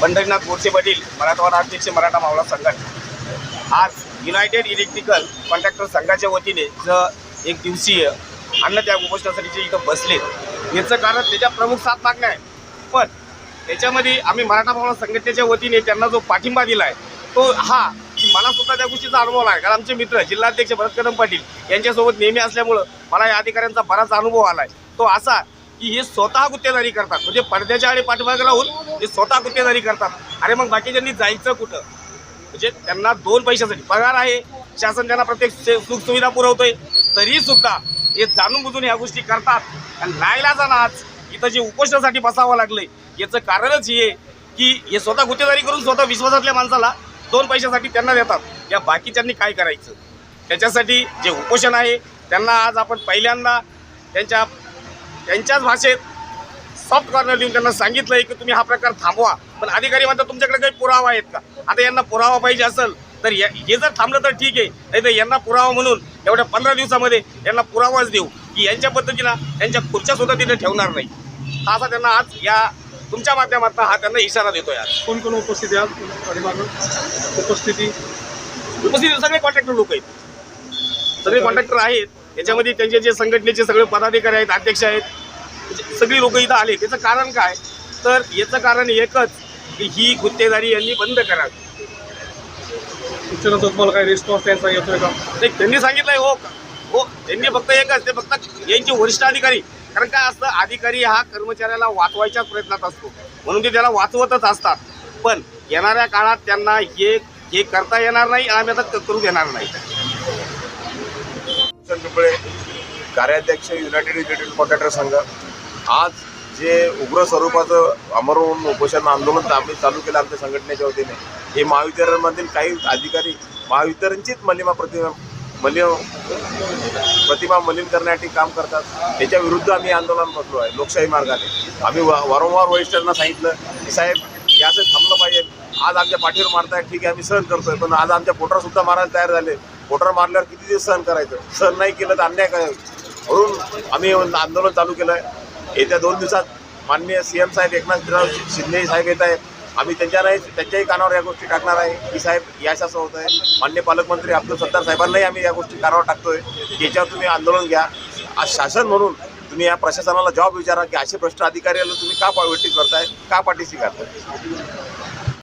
पंढरीनाथ गोडसे पाटील मराठवाडा अध्यक्ष मराठा मावळा संघटना. आज युनायटेड इलेक्ट्रिकल कॉन्ट्रॅक्टर संघाच्या वतीने ज एक दिवसीय अन्नत्याग उपोषणासाठी जे इथं बसले याचं कारण त्याच्या प्रमुख सात मागण्या आहे पण त्याच्यामध्ये आम्ही मराठा भावना संघटनेच्या वतीने त्यांना जो पाठिंबा दिला आहे तो हा की मला सुद्धा त्या गोष्टीचा अनुभव आहे कारण आमचे मित्र जिल्हाध्यक्ष भरत कदम पाटील यांच्यासोबत नेहमी असल्यामुळं मला या अधिकाऱ्यांचा बराच अनुभव आला आहे तो असा की हे स्वतः गुत्तेदारी करतात. म्हणजे पडद्याच्या आणि पाठीमागे राहून हे स्वतः गुत्तेदारी करतात. अरे मग बाकीच्यांनी जायचं कुठं? म्हणजे त्यांना दोन पैशासाठी पगार आहे शासन त्यांना प्रत्येक सुखसुविधा पुरवतोय तरी सुद्धा हे जाणून बुजून ह्या गोष्टी करतात. आणि नाईलाजानं आज इथं जे उपोषणासाठी बसावं लागलंय याचं कारणच हे की हे स्वतः गुत्तेदारी करून स्वतः विश्वासातल्या माणसाला दोन पैशासाठी त्यांना देतात. या बाकीच्यांनी काय करायचं? त्याच्यासाठी जे उपोषण आहे त्यांना आज आपण पहिल्यांदा त्यांच्या त्यांच्याच भाषेत सॉफ्ट कॉर्नर देऊन त्यांना सांगितलं आहे की तुम्ही हा प्रकार थांबवा. पण अधिकारी म्हणतात तुमच्याकडे काही पुरावा आहेत का? आता यांना पुरावा पाहिजे असेल तर या- हे जर थांबलं तर ठीक आहे. नाही तर यांना पुरावा म्हणून एवढ्या पंधरा दिवसामध्ये यांना पुरावाच देऊ की यांच्या पद्धतीनं त्यांच्या खुर्च्या सुद्धा तिथे ठेवणार नाही. असा त्यांना आज या तुमच्या माध्यमातून हा त्यांना इशारा देतोय आज. कोण कोण उपस्थित आहे आज? पाठीमागं उपस्थिती? उपस्थित सगळे कॉन्ट्रॅक्टर लोक आहेत. सगळे कॉन्ट्रॅक्टर आहेत. त्याच्यामध्ये त्यांचे जे संघटनेचे सगळे पदाधिकारी आहेत अध्यक्ष आहेत. सगळी लोक इथं आले. त्याचं कारण काय? तर याचं कारण एकच की ही गुत्तेदारी यांनी बंद करावी. शिक्षणाचा तुम्हाला काही रिस्पॉन्स त्यांचा येतोय का? नाही त्यांनी सांगितलंय हो का? हो त्यांनी फक्त एकच ते फक्त यांचे वरिष्ठ अधिकारी. कारण काय असतं अधिकारी हा कर्मचाऱ्याला वाचवायच्याच प्रयत्नात असतो. म्हणून ते त्याला वाचवतच असतात. पण येणाऱ्या काळात त्यांना हे हे करता येणार नाही आणि आम्ही आता करू देणार नाही. कार्याध्यक्ष युनायटेड युनायटेड कॉन्ट्रॅक्टर संघ. आज जे उग्र स्वरूपाचं अमरवून उपोषण आंदोलन आम्ही चालू केलं आमच्या संघटनेच्या वतीने हे महावितरणमधील काही अधिकारी महावितरणचीच मलिमा प्रतिमा मलिन प्रतिमा मलिन करण्यासाठी काम करतात. त्याच्या विरुद्ध आम्ही आंदोलन बसलो आहे लोकशाही मार्गाने. आम्ही वा- वारंवार वरिष्ठांना सांगितलं की साहेब याचं थांबलं पाहिजे. आज आमच्या पाठीवर मारताय ठीक आहे आम्ही सहन करतोय पण आज आमच्या पोटरसुद्धा मारायला तयार झाले. पोटर मारल्यावर किती दिवस सहन करायचं? सहन नाही केलं तर अन्याय काय? म्हणून आम्ही आंदोलन चालू केलं आहे. येत्या दोन दिवसात माननीय सी एम साहेब एकनाथ शिंदे साहेब येत आहेत. आम्ही त्यांच्यालाही त्यांच्याही कानावर या गोष्टी टाकणार आहे. की साहेब याश असं होत आहे. मान्य पालकमंत्री अब्दुल सत्तार साहेबांनाही आम्ही या गोष्टी कानावर टाकतोय. की याच्यावर तुम्ही आंदोलन घ्या. आज शासन म्हणून तुम्ही या प्रशासनाला जॉब विचारा की असे भ्रष्ट अधिकाऱ्याला तुम्ही का पाठीशी करताय? का पाठीशी करताय?